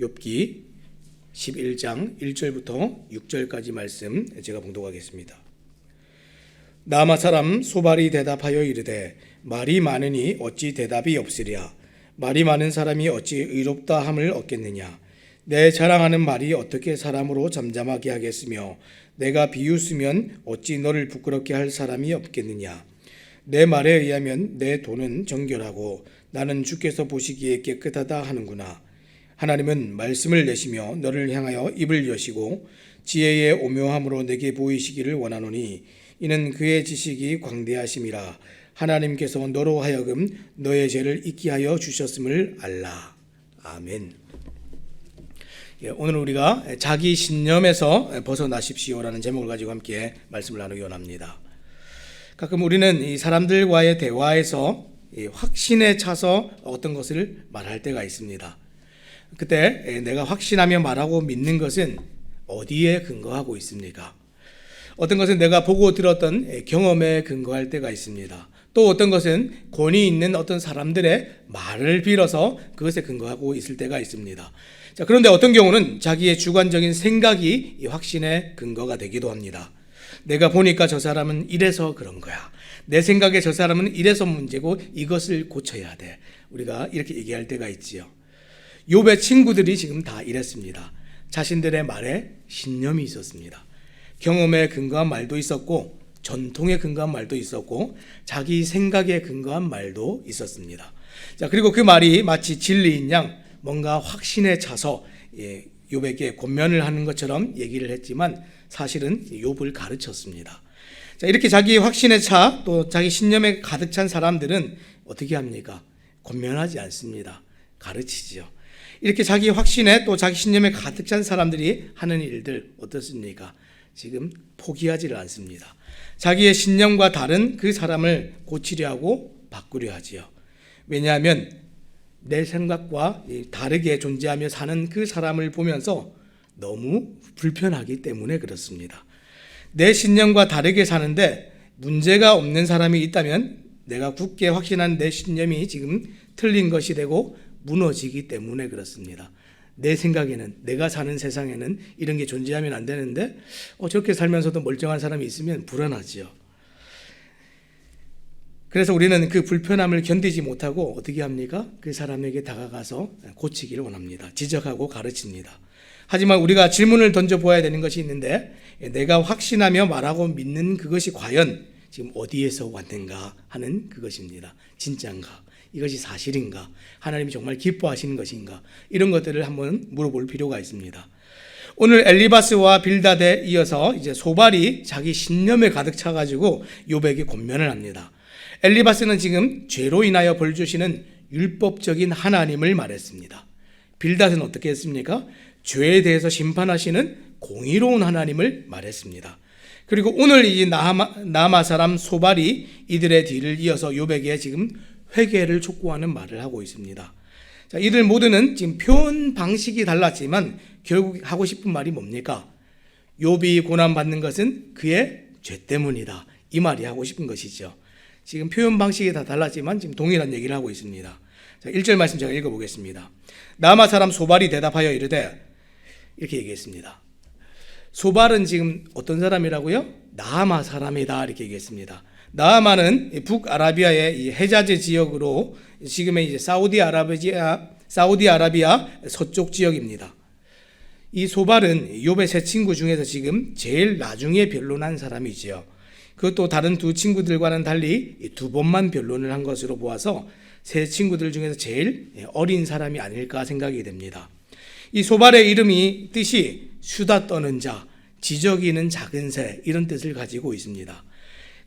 욥기 11장 1절부터 6절까지 말씀 제가 봉독하겠습니다. 나마 사람 소발이 대답하여 이르되 말이 많으니 어찌 대답이 없으랴? 말이 많은 사람이 어찌 의롭다 함을 얻겠느냐? 내 자랑하는 말이 어떻게 사람으로 잠잠하게 하겠으며 내가 비웃으면 어찌 너를 부끄럽게 할 사람이 없겠느냐? 내 말에 의하면 내 돈은 정결하고 나는 주께서 보시기에 깨끗하다 하는구나 하나님은 말씀을 내시며 너를 향하여 입을 여시고 지혜의 오묘함으로 내게 보이시기를 원하노니 이는 그의 지식이 광대하심이라 하나님께서 너로 하여금 너의 죄를 잊게 하여 주셨음을 알라 아멘. 예, 오늘 우리가 자기 신념에서 벗어나십시오라는 제목을 가지고 함께 말씀을 나누기 원합니다. 가끔 우리는 이 사람들과의 대화에서 이 확신에 차서 어떤 것을 말할 때가 있습니다. 그때 내가 확신하며 말하고 믿는 것은 어디에 근거하고 있습니까? 어떤 것은 내가 보고 들었던 경험에 근거할 때가 있습니다. 또 어떤 것은 권위 있는 어떤 사람들의 말을 빌어서 그것에 근거하고 있을 때가 있습니다. 자, 그런데 어떤 경우는 자기의 주관적인 생각이 이 확신의 근거가 되기도 합니다. 내가 보니까 저 사람은 이래서 그런 거야. 내 생각에 저 사람은 이래서 문제고 이것을 고쳐야 돼. 우리가 이렇게 얘기할 때가 있지요. 욥의 친구들이 지금 다 이랬습니다. 자신들의 말에 신념이 있었습니다. 경험에 근거한 말도 있었고 전통에 근거한 말도 있었고 자기 생각에 근거한 말도 있었습니다. 자 그리고 그 말이 마치 진리인 양 뭔가 확신에 차서 예, 욥에게 권면을 하는 것처럼 얘기를 했지만 사실은 욥을 가르쳤습니다. 자 이렇게 자기 확신에 차 또 자기 신념에 가득 찬 사람들은 어떻게 합니까? 권면하지 않습니다. 가르치지요. 이렇게 자기 확신에 또 자기 신념에 가득 찬 사람들이 하는 일들 어떻습니까? 지금 포기하지를 않습니다. 자기의 신념과 다른 그 사람을 고치려 하고 바꾸려 하지요. 왜냐하면 내 생각과 다르게 존재하며 사는 그 사람을 보면서 너무 불편하기 때문에 그렇습니다. 내 신념과 다르게 사는데 문제가 없는 사람이 있다면 내가 굳게 확신한 내 신념이 지금 틀린 것이 되고 무너지기 때문에 그렇습니다. 내 생각에는 내가 사는 세상에는 이런 게 존재하면 안 되는데 어, 저렇게 살면서도 멀쩡한 사람이 있으면 불안하지요. 그래서 우리는 그 불편함을 견디지 못하고 어떻게 합니까? 그 사람에게 다가가서 고치기를 원합니다. 지적하고 가르칩니다. 하지만 우리가 질문을 던져 보아야 되는 것이 있는데 내가 확신하며 말하고 믿는 그것이 과연 지금 어디에서 왔는가 하는 그것입니다. 진짠가? 이것이 사실인가? 하나님이 정말 기뻐하시는 것인가? 이런 것들을 한번 물어볼 필요가 있습니다. 오늘 엘리바스와 빌닷에 이어서 이제 소발이 자기 신념에 가득 차가지고 요백에 권면을 합니다. 엘리바스는 지금 죄로 인하여 벌 주시는 율법적인 하나님을 말했습니다. 빌닷은 어떻게 했습니까? 죄에 대해서 심판하시는 공의로운 하나님을 말했습니다. 그리고 오늘 이 나마 사람 소발이 이들의 뒤를 이어서 요백에 지금 회개를 촉구하는 말을 하고 있습니다. 자, 이들 모두는 지금 표현 방식이 달랐지만 결국 하고 싶은 말이 뭡니까? 욥이 고난 받는 것은 그의 죄 때문이다. 이 말이 하고 싶은 것이죠. 지금 표현 방식이 다 달랐지만 지금 동일한 얘기를 하고 있습니다. 자, 1절 말씀 제가 읽어 보겠습니다. 나마 사람 소발이 대답하여 이르되 이렇게 얘기했습니다. 소발은 지금 어떤 사람이라고요? 나마 사람이다 이렇게 얘기했습니다. 나아만은 북아라비아의 헤자즈 지역으로 지금의 이제 사우디아라비아 사우디아라비아 서쪽 지역입니다. 이 소발은 욥의 세 친구 중에서 지금 제일 나중에 변론한 사람이지요. 그것도 다른 두 친구들과는 달리 두 번만 변론을 한 것으로 보아서 세 친구들 중에서 제일 어린 사람이 아닐까 생각이 됩니다. 이 소발의 이름이 뜻이 수다 떠는 자, 지적이는 작은 새 이런 뜻을 가지고 있습니다.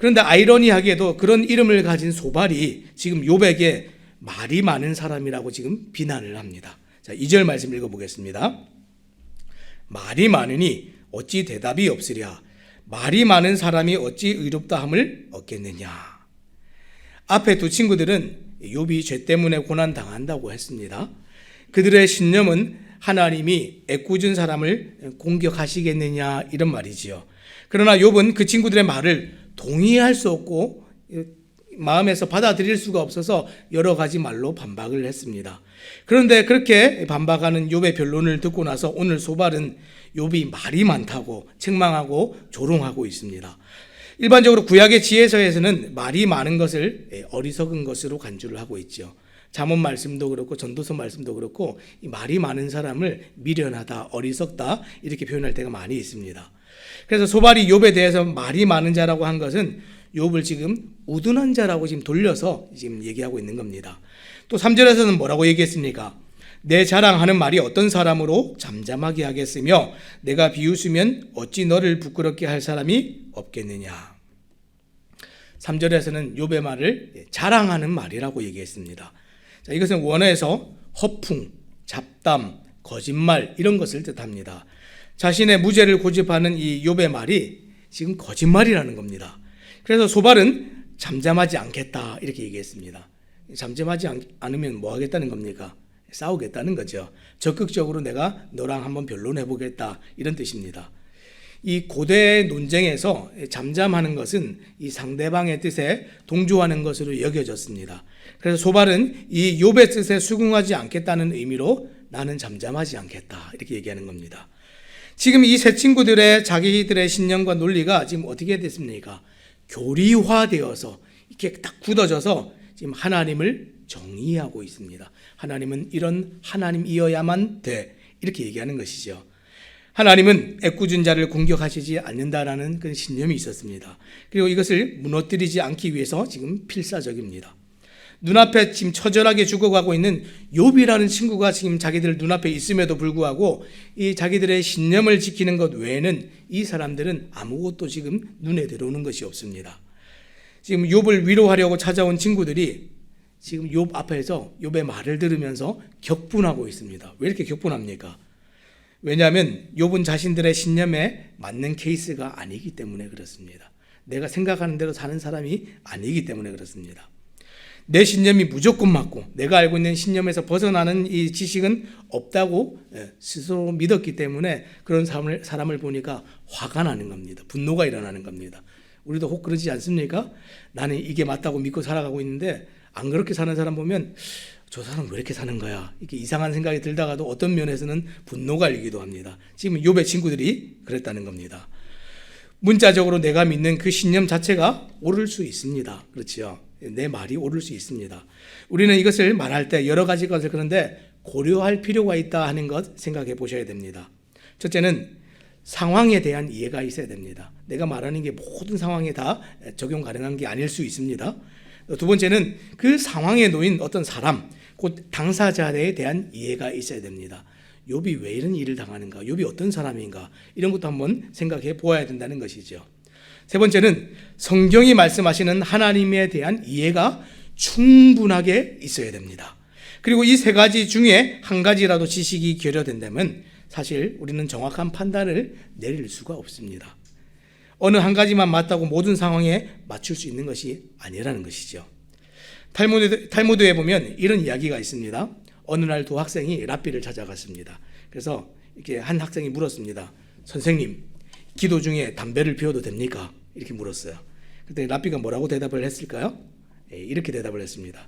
그런데 아이러니하게도 그런 이름을 가진 소발이 지금 욥에게 말이 많은 사람이라고 지금 비난을 합니다. 자, 2절 말씀 읽어 보겠습니다. 말이 많으니 어찌 대답이 없으랴 말이 많은 사람이 어찌 의롭다 함을 얻겠느냐. 앞에 두 친구들은 욥이 죄 때문에 고난 당한다고 했습니다. 그들의 신념은 하나님이 애꿎은 사람을 공격하시겠느냐 이런 말이지요. 그러나 욥은 그 친구들의 말을 동의할 수 없고 마음에서 받아들일 수가 없어서 여러 가지 말로 반박을 했습니다. 그런데 그렇게 반박하는 욥의 변론을 듣고 나서 오늘 소발은 욥이 말이 많다고 책망하고 조롱하고 있습니다. 일반적으로 구약의 지혜서에서는 말이 많은 것을 예, 어리석은 것으로 간주를 하고 있죠. 잠언 말씀도 그렇고 전도서 말씀도 그렇고 이 말이 많은 사람을 미련하다, 어리석다 이렇게 표현할 때가 많이 있습니다. 그래서 소발이 욥에 대해서 말이 많은 자라고 한 것은 욥을 지금 우둔한 자라고 지금 돌려서 지금 얘기하고 있는 겁니다. 또 3절에서는 뭐라고 얘기했습니까? 내 자랑하는 말이 어떤 사람으로 잠잠하게 하겠으며 내가 비웃으면 어찌 너를 부끄럽게 할 사람이 없겠느냐. 3절에서는 욥의 말을 자랑하는 말이라고 얘기했습니다. 자, 이것은 원어에서 허풍, 잡담, 거짓말 이런 것을 뜻합니다. 자신의 무죄를 고집하는 이 욥의 말이 지금 거짓말이라는 겁니다. 그래서 소발은 잠잠하지 않겠다 이렇게 얘기했습니다. 잠잠하지 않, 않으면 뭐 하겠다는 겁니까? 싸우겠다는 거죠. 적극적으로 내가 너랑 한번 변론해 보겠다 이런 뜻입니다. 이 고대 논쟁에서 잠잠하는 것은 이 상대방의 뜻에 동조하는 것으로 여겨졌습니다. 그래서 소발은 이 욥의 뜻에 수긍하지 않겠다는 의미로 나는 잠잠하지 않겠다 이렇게 얘기하는 겁니다. 지금 이 세 친구들의 자기들의 신념과 논리가 지금 어떻게 됐습니까? 교리화되어서 이렇게 딱 굳어져서 지금 하나님을 정의하고 있습니다. 하나님은 이런 하나님이어야만 돼 이렇게 얘기하는 것이죠. 하나님은 애꿎은 자를 공격하시지 않는다라는 그런 신념이 있었습니다. 그리고 이것을 무너뜨리지 않기 위해서 지금 필사적입니다. 눈앞에 지금 처절하게 죽어가고 있는 욥이라는 친구가 지금 자기들 눈앞에 있음에도 불구하고 이 자기들의 신념을 지키는 것 외에는 이 사람들은 아무것도 지금 눈에 들어오는 것이 없습니다. 지금 욥을 위로하려고 찾아온 친구들이 지금 욥 앞에서 욥의 말을 들으면서 격분하고 있습니다. 왜 이렇게 격분합니까? 왜냐하면 욥은 자신들의 신념에 맞는 케이스가 아니기 때문에 그렇습니다. 내가 생각하는 대로 사는 사람이 아니기 때문에 그렇습니다. 내 신념이 무조건 맞고 내가 알고 있는 신념에서 벗어나는 이 지식은 없다고 예, 스스로 믿었기 때문에 그런 사람을, 사람을 보니까 화가 나는 겁니다. 분노가 일어나는 겁니다. 우리도 혹 그러지 않습니까? 나는 이게 맞다고 믿고 살아가고 있는데 안 그렇게 사는 사람 보면 저 사람 왜 이렇게 사는 거야? 이렇게 이상한 생각이 들다가도 어떤 면에서는 분노가 일기도 합니다. 지금 욥의 친구들이 그랬다는 겁니다. 문자적으로 내가 믿는 그 신념 자체가 옳을 수 있습니다. 그렇지요? 내 말이 옳을 수 있습니다. 우리는 이것을 말할 때 여러 가지 것을 그런데 고려할 필요가 있다 하는 것 생각해 보셔야 됩니다. 첫째는 상황에 대한 이해가 있어야 됩니다. 내가 말하는 게 모든 상황에 다 적용 가능한 게 아닐 수 있습니다. 두 번째는 그 상황에 놓인 어떤 사람, 곧 당사자에 대한 이해가 있어야 됩니다. 욥이 왜 이런 일을 당하는가? 욥이 어떤 사람인가? 이런 것도 한번 생각해 보아야 된다는 것이죠. 세 번째는 성경이 말씀하시는 하나님에 대한 이해가 충분하게 있어야 됩니다. 그리고 이 세 가지 중에 한 가지라도 지식이 결여된다면 사실 우리는 정확한 판단을 내릴 수가 없습니다. 어느 한 가지만 맞다고 모든 상황에 맞출 수 있는 것이 아니라는 것이죠. 탈무드, 탈무드에 보면 이런 이야기가 있습니다. 어느 날 두 학생이 랍비를 찾아갔습니다. 그래서 이렇게 한 학생이 물었습니다. 선생님, 기도 중에 담배를 피워도 됩니까? 이렇게 물었어요. 그때 랍비가 뭐라고 대답을 했을까요? 예, 이렇게 대답을 했습니다.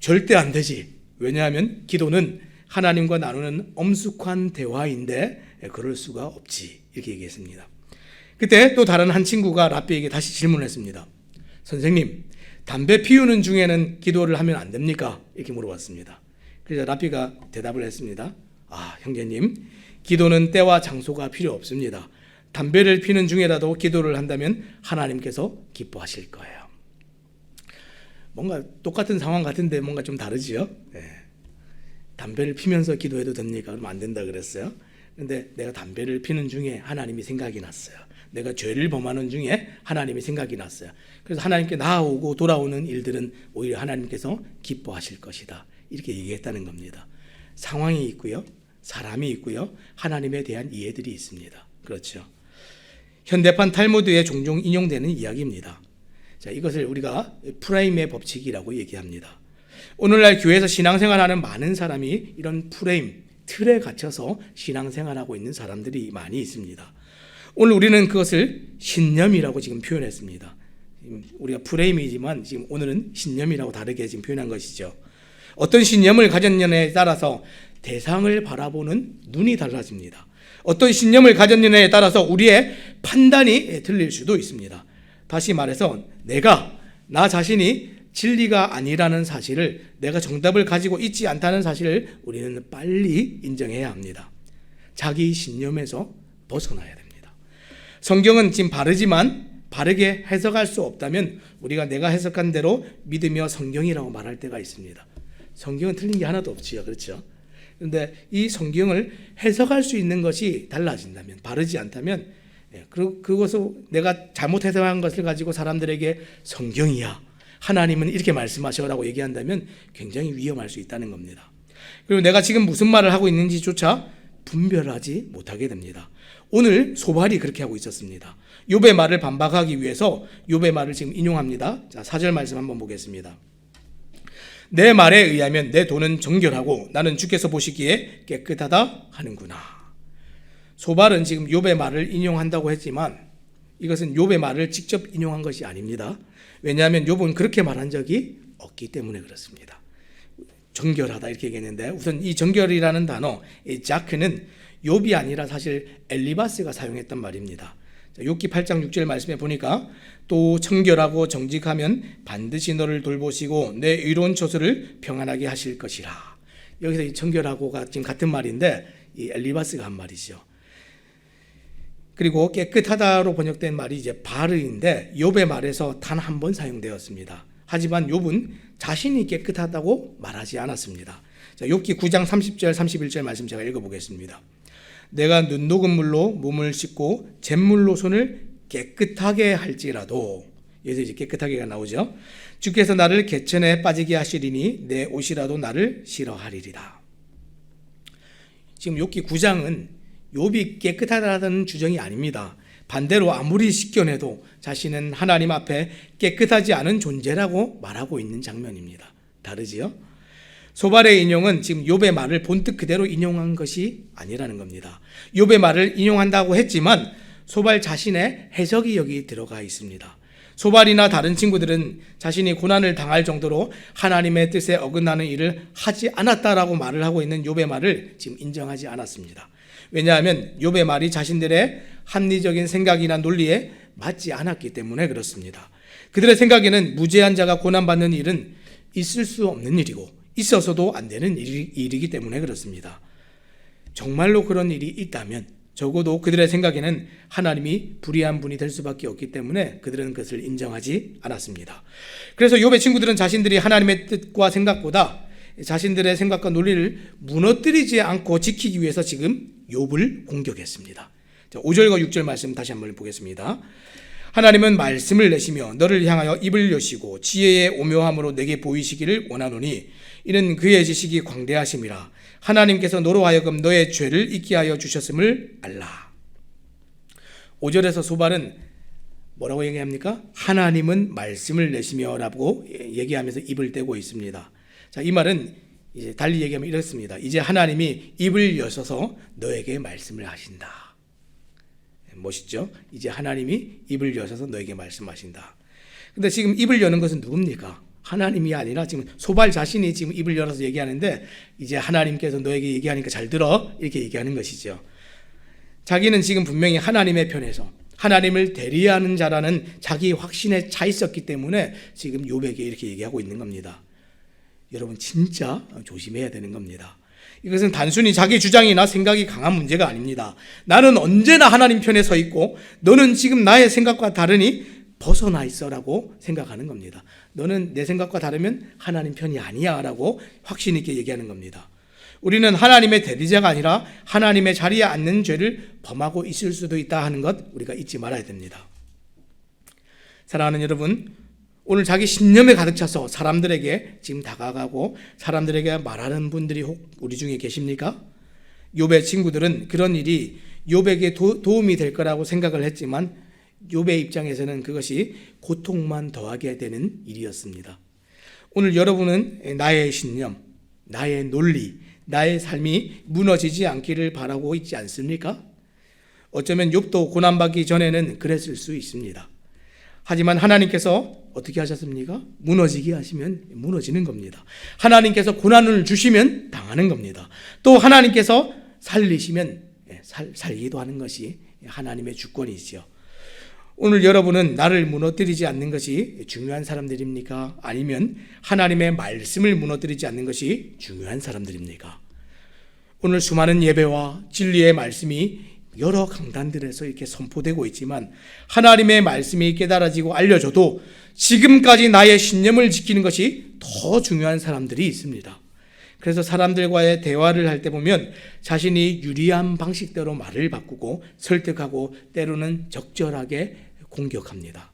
절대 안 되지. 왜냐하면 기도는 하나님과 나누는 엄숙한 대화인데 예, 그럴 수가 없지. 이렇게 얘기했습니다. 그때 또 다른 한 친구가 랍비에게 다시 질문을 했습니다. 선생님, 담배 피우는 중에는 기도를 하면 안 됩니까? 이렇게 물어봤습니다. 그래서 랍비가 대답을 했습니다. 아, 형제님, 기도는 때와 장소가 필요 없습니다. 담배를 피는 중에라도 기도를 한다면 하나님께서 기뻐하실 거예요. 뭔가 똑같은 상황 같은데 뭔가 좀 다르지요? 네. 담배를 피면서 기도해도 됩니까? 그럼 안 된다 그랬어요. 근데 내가 담배를 피는 중에 하나님이 생각이 났어요. 내가 죄를 범하는 중에 하나님이 생각이 났어요. 그래서 하나님께 나아오고 돌아오는 일들은 오히려 하나님께서 기뻐하실 것이다. 이렇게 얘기했다는 겁니다. 상황이 있고요. 사람이 있고요. 하나님에 대한 이해들이 있습니다. 그렇죠. 현대판 탈무드에 종종 인용되는 이야기입니다. 자, 이것을 우리가 프레임의 법칙이라고 얘기합니다. 오늘날 교회에서 신앙생활하는 많은 사람이 이런 프레임, 틀에 갇혀서 신앙생활하고 있는 사람들이 많이 있습니다. 오늘 우리는 그것을 신념이라고 지금 표현했습니다. 우리가 프레임이지만 지금 오늘은 신념이라고 다르게 지금 표현한 것이죠. 어떤 신념을 가졌느냐에 따라서 대상을 바라보는 눈이 달라집니다. 어떤 신념을 가졌느냐에 따라서 우리의 판단이 틀릴 수도 있습니다. 다시 말해서 내가 나 자신이 진리가 아니라는 사실을 내가 정답을 가지고 있지 않다는 사실을 우리는 빨리 인정해야 합니다. 자기 신념에서 벗어나야 됩니다. 성경은 지금 바르지만 바르게 해석할 수 없다면 우리가 내가 해석한 대로 믿으며 성경이라고 말할 때가 있습니다. 성경은 틀린 게 하나도 없지요. 그렇죠? 그런데 이 성경을 해석할 수 있는 것이 달라진다면 바르지 않다면 예, 그 그것을 내가 잘못 해석한 것을 가지고 사람들에게 성경이야 하나님은 이렇게 말씀하셔라고 얘기한다면 굉장히 위험할 수 있다는 겁니다. 그리고 내가 지금 무슨 말을 하고 있는지조차 분별하지 못하게 됩니다. 오늘 소발이 그렇게 하고 있었습니다. 욥의 말을 반박하기 위해서 욥의 말을 지금 인용합니다. 자, 4절 말씀 한번 보겠습니다. 내 말에 의하면 내 돈은 정결하고 나는 주께서 보시기에 깨끗하다 하는구나. 소발은 지금 욥의 말을 인용한다고 했지만 이것은 욥의 말을 직접 인용한 것이 아닙니다. 왜냐하면 욥은 그렇게 말한 적이 없기 때문에 그렇습니다. 정결하다 이렇게 얘기했는데 우선 이 정결이라는 단어 이 자크는 욥이 아니라 사실 엘리바스가 사용했던 말입니다. 자, 욥기 8장 6절 말씀에 보니까 또 청결하고 정직하면 반드시 너를 돌보시고 내 의로운 처소를 평안하게 하실 것이라. 여기서 이 청결하고가 지금 같은 말인데 이 엘리바스가 한 말이죠. 그리고 깨끗하다로 번역된 말이 이제 바르인데 욥의 말에서 단 한 번 사용되었습니다. 하지만 욥은 자신이 깨끗하다고 말하지 않았습니다. 자, 욥기 9장 30절 31절 말씀 제가 읽어 보겠습니다. 내가 눈 녹은 물로 몸을 씻고 잿물로 손을 깨끗하게 할지라도 여기서 이제 깨끗하게가 나오죠. 주께서 나를 개천에 빠지게 하시리니 내 옷이라도 나를 싫어하리리다. 지금 욥기 9장은 욥이 깨끗하다는 주장이 아닙니다. 반대로 아무리 씻겨내도 자신은 하나님 앞에 깨끗하지 않은 존재라고 말하고 있는 장면입니다. 다르지요? 소발의 인용은 지금 욥의 말을 본뜻 그대로 인용한 것이 아니라는 겁니다. 욥의 말을 인용한다고 했지만 소발 자신의 해석이 여기 들어가 있습니다. 소발이나 다른 친구들은 자신이 고난을 당할 정도로 하나님의 뜻에 어긋나는 일을 하지 않았다라고 말을 하고 있는 욥의 말을 지금 인정하지 않았습니다. 왜냐하면 욥의 말이 자신들의 합리적인 생각이나 논리에 맞지 않았기 때문에 그렇습니다. 그들의 생각에는 무죄한 자가 고난받는 일은 있을 수 없는 일이고 있어서도 안 되는 일이, 일이기 때문에 그렇습니다. 정말로 그런 일이 있다면 적어도 그들의 생각에는 하나님이 불의한 분이 될 수밖에 없기 때문에 그들은 그것을 인정하지 않았습니다. 그래서 욥의 친구들은 자신들이 하나님의 뜻과 생각보다 자신들의 생각과 논리를 무너뜨리지 않고 지키기 위해서 지금 욥을 공격했습니다. 5절과 6절 말씀 다시 한번 보겠습니다. 하나님은 말씀을 내시며 너를 향하여 입을 여시고 지혜의 오묘함으로 내게 보이시기를 원하노니 이는 그의 지식이 광대하심이라 하나님께서 너로 하여금 너의 죄를 잊게 하여 주셨음을 알라. 5절에서 소발은 뭐라고 얘기합니까? 하나님은 말씀을 내시며라고 얘기하면서 입을 떼고 있습니다. 자, 이 말은 이제 달리 얘기하면 이렇습니다. 이제 하나님이 입을 여셔서 너에게 말씀을 하신다. 멋있죠? 이제 하나님이 입을 여셔서 너에게 말씀하신다. 근데 지금 입을 여는 것은 누굽니까? 하나님이 아니라 지금 소발 자신이 지금 입을 열어서 얘기하는데 이제 하나님께서 너에게 얘기하니까 잘 들어 이렇게 얘기하는 것이죠. 자기는 지금 분명히 하나님의 편에서 하나님을 대리하는 자라는 자기 확신에 차 있었기 때문에 지금 요백에 이렇게 얘기하고 있는 겁니다. 여러분 진짜 조심해야 되는 겁니다. 이것은 단순히 자기 주장이나 생각이 강한 문제가 아닙니다. 나는 언제나 하나님 편에 서 있고 너는 지금 나의 생각과 다르니 벗어나 있어라고 생각하는 겁니다. 너는 내 생각과 다르면 하나님 편이 아니야라고 확신 있게 얘기하는 겁니다. 우리는 하나님의 대리자가 아니라 하나님의 자리에 앉는 죄를 범하고 있을 수도 있다 하는 것 우리가 잊지 말아야 됩니다. 사랑하는 여러분, 오늘 자기 신념에 가득 차서 사람들에게 지금 다가가고 사람들에게 말하는 분들이 혹 우리 중에 계십니까? 욥의 친구들은 그런 일이 욥에게 도, 도움이 될 거라고 생각을 했지만 욥의 입장에서는 그것이 고통만 더하게 되는 일이었습니다. 오늘 여러분은 나의 신념, 나의 논리, 나의 삶이 무너지지 않기를 바라고 있지 않습니까? 어쩌면 욥도 고난받기 전에는 그랬을 수 있습니다. 하지만 하나님께서 어떻게 하셨습니까? 무너지게 하시면 무너지는 겁니다. 하나님께서 고난을 주시면 당하는 겁니다. 또 하나님께서 살리시면 예, 살, 살기도 하는 것이 하나님의 주권이지요. 오늘 여러분은 나를 무너뜨리지 않는 것이 중요한 사람들입니까? 아니면 하나님의 말씀을 무너뜨리지 않는 것이 중요한 사람들입니까? 오늘 수많은 예배와 진리의 말씀이 여러 강단들에서 이렇게 선포되고 있지만 하나님의 말씀이 깨달아지고 알려져도 지금까지 나의 신념을 지키는 것이 더 중요한 사람들이 있습니다. 그래서 사람들과의 대화를 할 때 보면 자신이 유리한 방식대로 말을 바꾸고 설득하고 때로는 적절하게 공격합니다.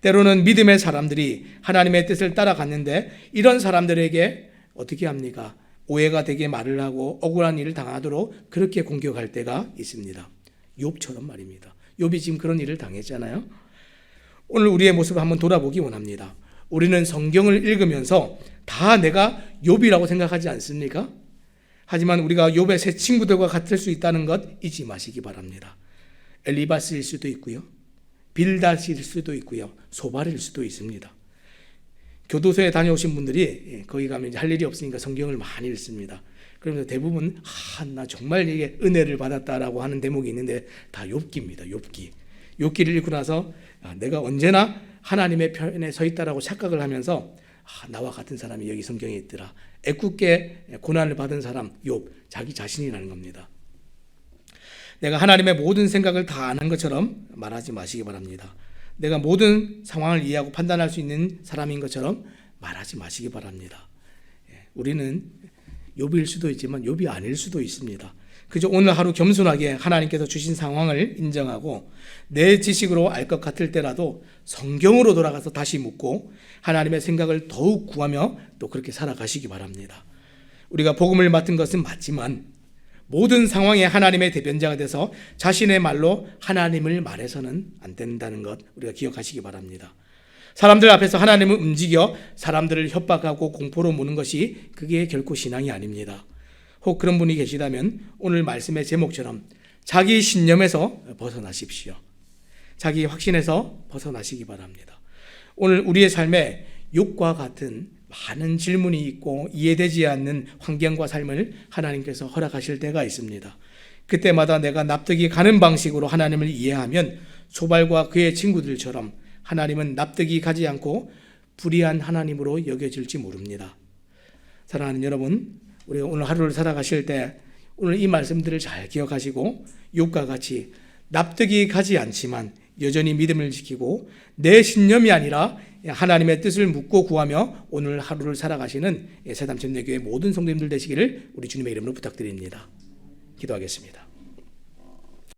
때로는 믿음의 사람들이 하나님의 뜻을 따라갔는데 이런 사람들에게 어떻게 합니까? 오해가 되게 말을 하고 억울한 일을 당하도록 그렇게 공격할 때가 있습니다. 욥처럼 말입니다. 욥이 지금 그런 일을 당했잖아요. 오늘 우리의 모습을 한번 돌아보기 원합니다. 우리는 성경을 읽으면서 다 내가 욥이라고 생각하지 않습니까? 하지만 우리가 욥의 새 친구들과 같을 수 있다는 것 잊지 마시기 바랍니다. 엘리바스일 수도 있고요. 빌다스일 수도 있고요. 소발일 수도 있습니다. 교도소에 다녀오신 분들이 예, 거기 가면 이제 할 일이 없으니까 성경을 많이 읽습니다. 그러면서 대부분 아, 나 정말 이게 은혜를 받았다라고 하는 대목이 있는데 다 욥기입니다. 욥기. 욥기를 읽고 나서 아, 내가 언제나 하나님의 편에 서 있다라고 착각을 하면서 아, 나와 같은 사람이 여기 성경에 있더라. 애꿎게 고난을 받은 사람 욥 자기 자신이라는 겁니다. 내가 하나님의 모든 생각을 다 아는 것처럼 말하지 마시기 바랍니다. 내가 모든 상황을 이해하고 판단할 수 있는 사람인 것처럼 말하지 마시기 바랍니다. 예, 우리는 욥일 수도 있지만 욥이 아닐 수도 있습니다. 그저 오늘 하루 겸손하게 하나님께서 주신 상황을 인정하고 내 지식으로 알 것 같을 때라도 성경으로 돌아가서 다시 묻고 하나님의 생각을 더욱 구하며 또 그렇게 살아가시기 바랍니다. 우리가 복음을 맡은 것은 맞지만 모든 상황에 하나님의 대변자가 돼서 자신의 말로 하나님을 말해서는 안 된다는 것 우리가 기억하시기 바랍니다. 사람들 앞에서 하나님을 움직여 사람들을 협박하고 공포로 무는 것이 그게 결코 신앙이 아닙니다. 혹 그런 분이 계시다면 오늘 말씀의 제목처럼 자기 신념에서 벗어나십시오. 자기 확신에서 벗어나시기 바랍니다. 오늘 우리의 삶에 욕과 같은 많은 질문이 있고 이해되지 않는 환경과 삶을 하나님께서 허락하실 때가 있습니다. 그때마다 내가 납득이 가는 방식으로 하나님을 이해하면 소발과 그의 친구들처럼 하나님은 납득이 가지 않고 불의한 하나님으로 여겨질지 모릅니다. 사랑하는 여러분, 우리 오늘 하루를 살아가실 때 오늘 이 말씀들을 잘 기억하시고 욕과 같이 납득이 가지 않지만 여전히 믿음을 지키고 내 신념이 아니라 하나님의 뜻을 묻고 구하며 오늘 하루를 살아가시는 새담천대교회 모든 성도님들 되시기를 우리 주님의 이름으로 부탁드립니다. 기도하겠습니다.